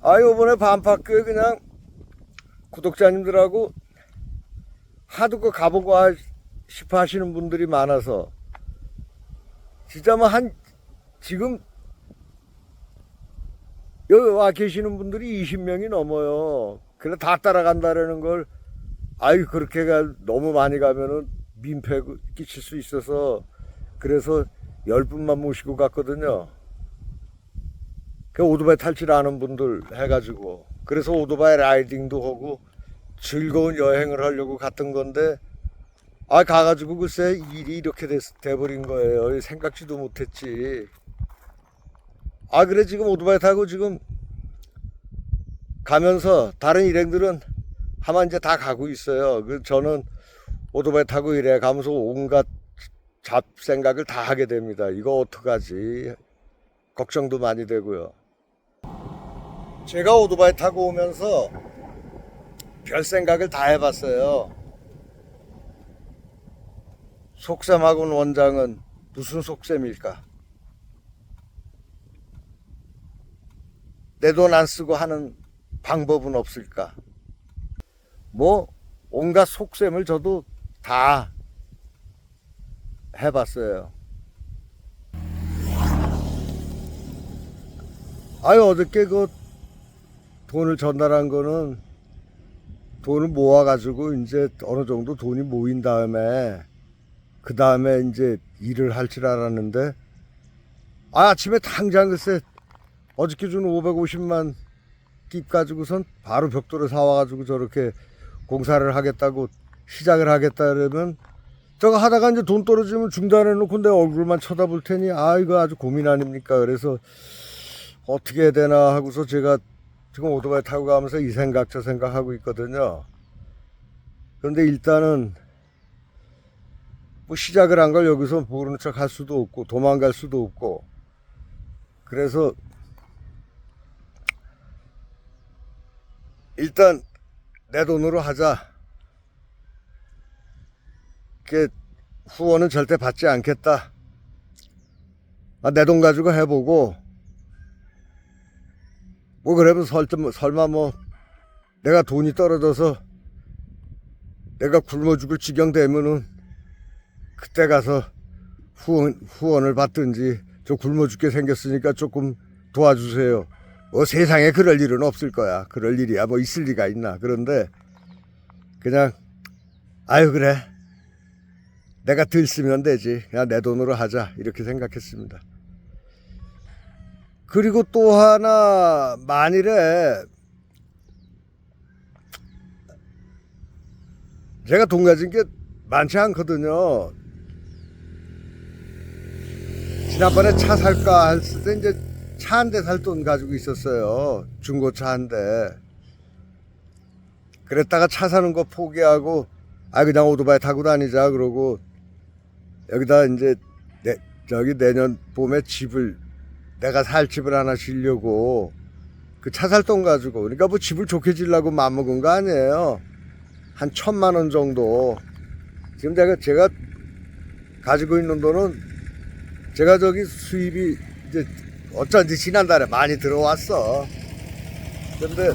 아, 요번에 반파크에 그냥 구독자님들하고 하도 그 가보고 하- 싶어 하시는 분들이 많아서 진짜 뭐 한 지금 여기 와 계시는 분들이 20명이 넘어요. 그래 다 따라간다라는 걸 아유 그렇게 가 너무 많이 가면은 민폐 끼칠 수 있어서 그래서 열 분만 모시고 갔거든요. 그 오토바이 탈 줄 아는 분들 해가지고 그래서 오토바이 라이딩도 하고 즐거운 여행을 하려고 갔던 건데 아 가가지고 글쎄 일이 이렇게 됐, 돼버린 거예요. 생각지도 못했지. 아 그래 지금 오토바이 타고 지금 가면서 다른 일행들은 하만 이제 다 가고 있어요. 그 저는 오토바이 타고 이래 가면서 온갖 잡 생각을 다 하게 됩니다. 이거 어떡하지? 걱정도 많이 되고요 제가 오토바이 타고 오면서 별 생각을 다 해봤어요. 속셈하고는 원장은 무슨 속셈일까? 내 돈 안 쓰고 하는 방법은 없을까? 뭐 온갖 속셈을 저도 다 해봤어요. 아유 어저께 그 돈을 전달한 거는 돈을 모아가지고 이제 어느 정도 돈이 모인 다음에 그 다음에 이제 일을 할 줄 알았는데 아, 아침에 당장 글쎄 어저께 준 550만 깁 가지고선 바로 벽돌을 사와가지고 저렇게 공사를 하겠다고 시작을 하겠다 그러면 저거 하다가 이제 돈 떨어지면 중단해 놓고 내 얼굴만 쳐다볼 테니 아 이거 아주 고민 아닙니까? 그래서 어떻게 해야 되나 하고서 제가 지금 오토바이 타고 가면서 이 생각 저 생각 하고 있거든요. 그런데 일단은 뭐 시작을 한 걸 여기서 모르는 척 할 수도 없고 도망갈 수도 없고 그래서 일단 내 돈으로 하자. 그 후원은 절대 받지 않겠다. 아, 내 돈 가지고 해보고 뭐 그러면 설, 설마 뭐 내가 돈이 떨어져서 내가 굶어 죽을 지경 되면은 그때 가서 후원, 후원을 받든지 저 굶어 죽게 생겼으니까 조금 도와주세요. 뭐 세상에 그럴 일은 없을 거야. 그럴 일이야 뭐 있을 리가 있나. 그런데 그냥 아유 그래 내가 들 쓰면 되지. 그냥 내 돈으로 하자 이렇게 생각했습니다. 그리고 또 하나 만일에 제가 돈 가진 게 많지 않거든요. 지난번에 차 살까 했을 때 이제 차 한 대 살 돈 가지고 있었어요. 중고차 한 대. 그랬다가 차 사는 거 포기하고 아 그냥 오토바이 타고 다니자 그러고 여기다 이제 내, 저기 내년 봄에 집을 내가 살 집을 하나 지려고 그 차살 돈 가지고 그러니까 뭐 집을 좋게 지려고 마음먹은 거 아니에요. 한 천만 원 정도. 지금 제가 제가 가지고 있는 돈은 제가 저기 수입이 이제 어쩐지 지난달에 많이 들어왔어. 근데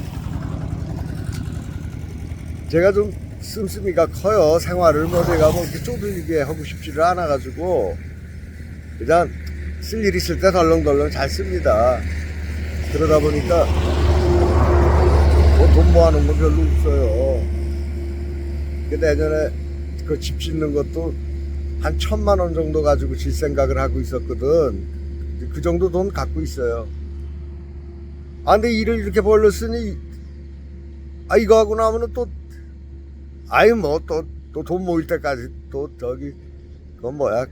제가 좀 씀씀이가 커요. 생활을 뭐 내가 뭐 이렇게 쪼들리게 하고 싶지를 않아 가지고. 그냥 쓸 일 있을 때 덜렁덜렁 잘 씁니다. 그러다 보니까 뭐 돈 모아놓은 건 별로 없어요. 그 내년에 그 집 짓는 것도 한 천만 원 정도 가지고 질 생각을 하고 있었거든. 그 정도 돈 갖고 있어요. 아, 근데 일을 이렇게 벌렸으니, 아, 이거 하고 나면은 또, 아이, 뭐, 또, 또 돈 모일 때까지 또 저기, 그건 뭐야.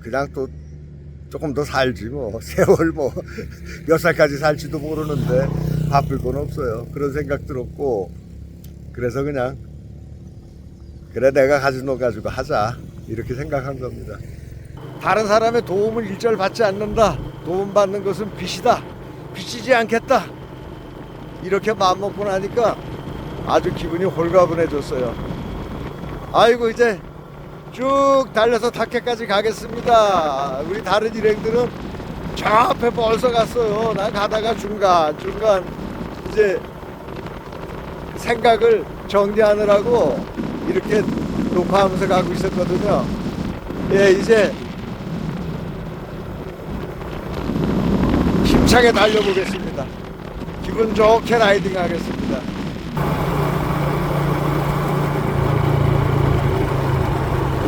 그냥 또 조금 더 살지 뭐. 세월 뭐. 몇 살까지 살지도 모르는데 바쁠 건 없어요. 그런 생각 들었고. 그래서 그냥 그래 내가 가진 돈 가지고 하자. 이렇게 생각한 겁니다. 다른 사람의 도움을 일절 받지 않는다. 도움 받는 것은 빚이다. 빚지지 않겠다. 이렇게 마음먹고 나니까 아주 기분이 홀가분해졌어요. 아이고 이제 쭉 달려서 탁해까지 가겠습니다. 우리 다른 일행들은 저 앞에 벌써 갔어요. 난 가다가 중간, 중간 이제 생각을 정리하느라고 이렇게 녹화하면서 가고 있었거든요. 예, 이제 힘차게 달려보겠습니다. 기분 좋게 라이딩 하겠습니다.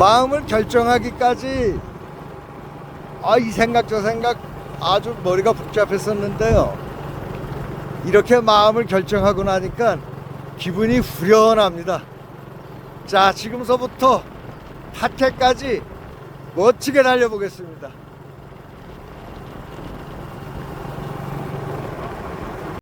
마음을 결정하기까지 아, 이 생각 저 생각 아주 머리가 복잡했었는데요. 이렇게 마음을 결정하고 나니까 기분이 후련합니다. 자, 지금서부터 파케까지 멋지게 달려보겠습니다.